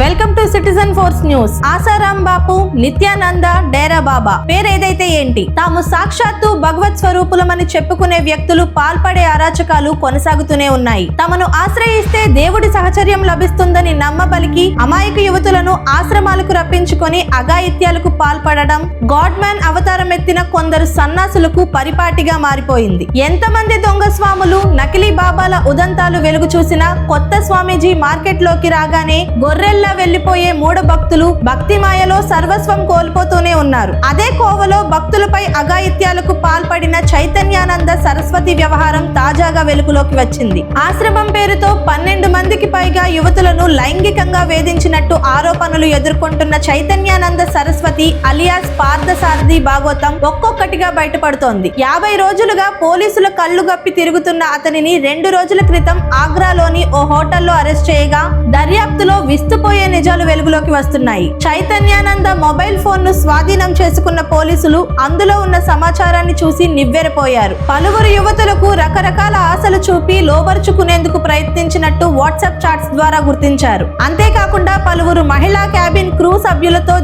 Welcome to citizen force news. Asaram Bapu Nityananda Dera Baba. పేరేదైతే ఏంటి? తాము సాక్షాత్తు భగవత్ స్వరూపులమని చెప్పుకునే వ్యక్తులు పాల్పడే అరాచకాలు కొనసాగుతూనే ఉన్నాయి. తమను ఆశ్రయిస్తే దేవుడి సహచర్యం లభిస్తుందని నమ్మబలికి అమాయక యువతులను ఆశ్రమాలకు రప్పించుకొని అఘాయిత్యాలకు పాల్పడడం గాడ్ మ్యాన్ అవతారం ఎత్తిన కొందరు సన్నాసులకు పరిపాటిగా మారిపోయింది. ఎంతమంది దొంగ స్వాములు నకిలీ బాబాల ఉదంతాలు వెలుగు చూసినా కొత్త స్వామీజీ మార్కెట్లోకి రాగానే గొర్రెలు గొర్రెల్లా వెళ్ళిపోయే మూఢ భక్తులు భక్తి మాయలో సర్వస్వం కోల్పోతూనే ఉన్నారు. అదే కోవలో భక్తులపై అఘాయిత్యాలకు పాల్పడిన చైతన్యానంద సరస్వతి వ్యవహారం తాజాగా వెలుగులోకి వచ్చింది. ఆశ్రమం పేరుతో పన్నెండు మందికి పైగా యువతులను లైంగికంగా వేధించినట్టు ఆరోపణలు ఎదుర్కొంటున్న చైతన్యానంద సరస్వతి అలియాస్ పార్థసారథి భాగవతం ఒక్కొక్కటిగా బయటపడుతోంది. యాభై రోజులుగా పోలీసుల కళ్ళు గప్పి తిరుగుతున్న అతనిని రెండు రోజుల క్రితం ఆగ్రాలోని ఓ హోటల్లో అరెస్ట్ చేయగా దర్యాప్తులో విస్తుపోయే నిజాలు వెలుగులోకి వస్తున్నాయి. చైతన్యానంద మొబైల్ ఫోన్ను స్వాధీనం చేసుకున్న పోలీసులు అందులో ఉన్న సమాచారాన్ని చూసి నివ్వెరపోయారు. పలువురు యువతులకు రకరకాల ఆశలు చూపి లోబరుచుకునేందుకు ప్రయత్నించినట్టు వాట్సాప్ చాట్స్ ద్వారా గుర్తించారు. అంతేకాకుండా పలువురు మహిళా క్యాబిన్ క్రూ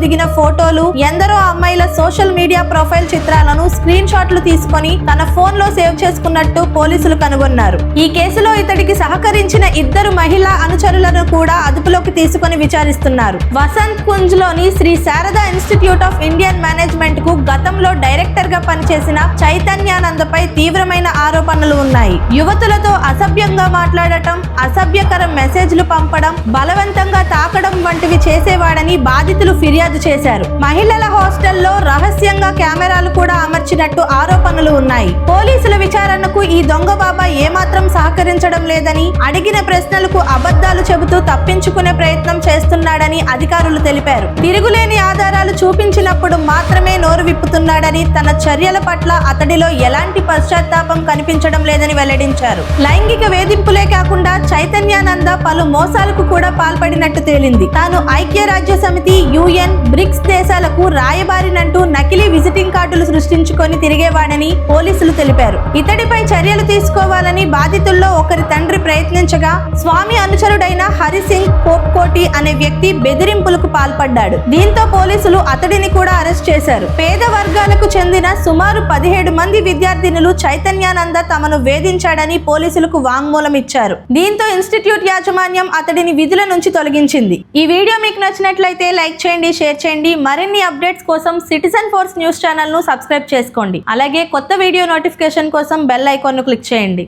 దిగిన ఫోటోలు ఎందరో అమ్మాయిల సోషల్ మీడియా ప్రొఫైల్ చిత్రాలను స్క్రీన్ షాట్లు తీసుకొని తన ఫోన్లో సేవ్ చేసుకున్నట్టు పోలీసులు కనుగొన్నారు. ఈ కేసులో ఇతడికి సహకరించిన ఇద్దరు మహిళా అనుచరులను కూడా అదుపులోకి తీసుకుని విచారిస్తున్నారు. Vasant కుంజ్లోని Shri Sharada institute of Indian మేనేజ్మెంట్కు గతంలో డైరెక్టర్గా పనిచేసిన చైతన్యానందపై తీవ్రమైన ఆరోపణలు ఉన్నాయి. యువతులతో అసభ్యంగా మాట్లాడటం అసభ్యకర మెసేజ్లు పంపడం బలవంతంగా తాకడం వంటివి చేసేవాడని బాధితులు ఫిర్యాదు చేశారు. మహిళల హాస్టల్లో రహస్యంగా కెమెరాలు కూడా వచ్చినట్టు ఆరోపణలు ఉన్నాయి. పోలీసుల విచారణకు ఈ దొంగ బాబా ఏమాత్రం సహకరించడం లేదని అడిగిన ప్రశ్నలకు అబద్ధాలు చెబుతూ తప్పించుకునే ప్రయత్నం చేస్తున్నాడని అధికారులు తెలిపారు. తిరుగులేని ఆధారాలు చూపించినప్పుడు మాత్రమే నోరు విప్పుతున్నాడని తన చర్యల పట్ల అతడిలో ఎలాంటి పశ్చాత్తాపం కనిపించడం లేదని వెల్లడించారు. లైంగిక వేధింపులే కాకుండా చైతన్యానంద పలు మోసాలకు కూడా పాల్పడినట్టు తేలింది. తాను ఐక్యరాజ్య సమితి యుఎన్ బ్రిక్స్ దేశాలకు రాయబారినంటూ నకిలీ విజిటింగ్ కార్డులు సృష్టించుకొని తిరిగేవాడని పోలీసులు తెలిపారు. ఇతడిపై చర్యలు తీసుకోవాలని బాధితుల్లో ఒకరి తండ్రి ప్రయత్నించగా స్వామి అనుచరుడైన హరిసింగ్ కోప్కోటి అనే వ్యక్తి బెదిరింపులకు పాల్పడ్డాడు. దీంతో పోలీసులు అతడిని కూడా అరెస్ట్ చేశారు. పేద వర్గాలకు చెందిన సుమారు పదిహేడు మంది విద్యార్థినులు చైతన్యానంద తమను వేధించాడని పోలీసులకు వాంగ్మూలం ఇచ్చారు. దీంతో ఇన్స్టిట్యూట్ యాజమాన్యం అతడిని విధుల నుంచి తొలగించింది. ఈ వీడియో మీకు నచ్చినట్లయితే లైక్ చేయండి షేర్ చేయండి. మరిన్ని అప్డేట్స్ కోసం సిటిజన్ ఫోర్స్ న్యూస్ ఛానల్ను సబ్స్క్రైబ్ చేసుకోండి. అలాగే కొత్త వీడియో నోటిఫికేషన్ కోసం బెల్ ఐకాన్ను క్లిక్ చేయండి.